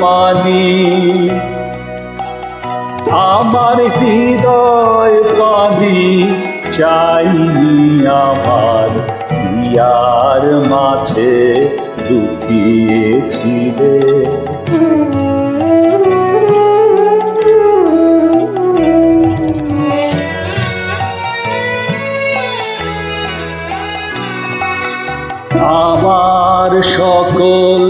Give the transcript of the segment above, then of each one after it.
পানি আমার হৃদয় পানি চাইনি আমার হিয়ার মাঝে লুকিয়েছিলে আমার সকল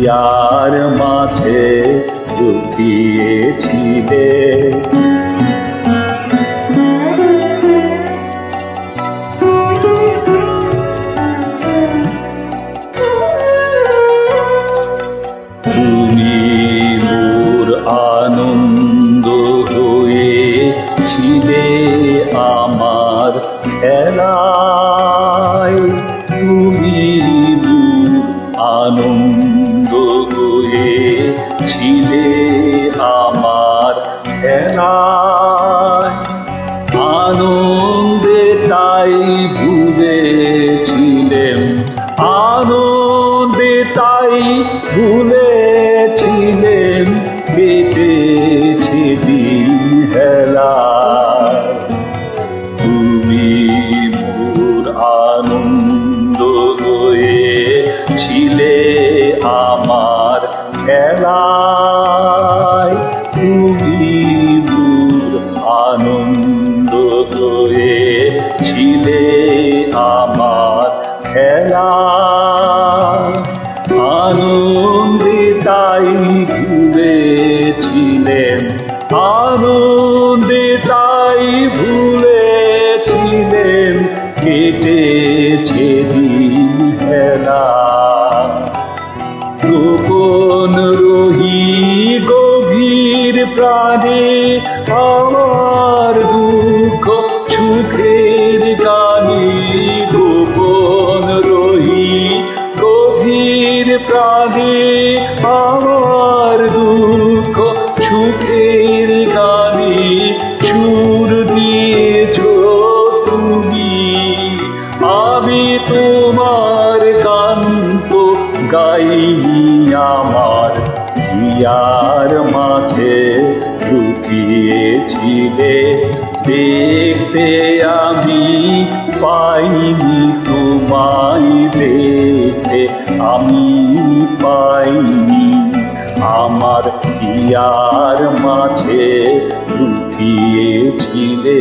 দিয়ার মাঝে লুকিয়েছিলে তুমি আমার খেলায় খেলায় আনন্দে তাই ভুলেছিলেন আনন্দে তাই ভুলেছিলেন ভুলেছিলেন কেটেছে দিন হেলা গোপন রহি গভীর প্রাণে হিয়ার মাঝে লুকিয়েছিলে দেখতে আমি পাইনি তোমায় দেখতে আমি পাইনি। আমার হিয়ার মাঝে লুকিয়েছিলে।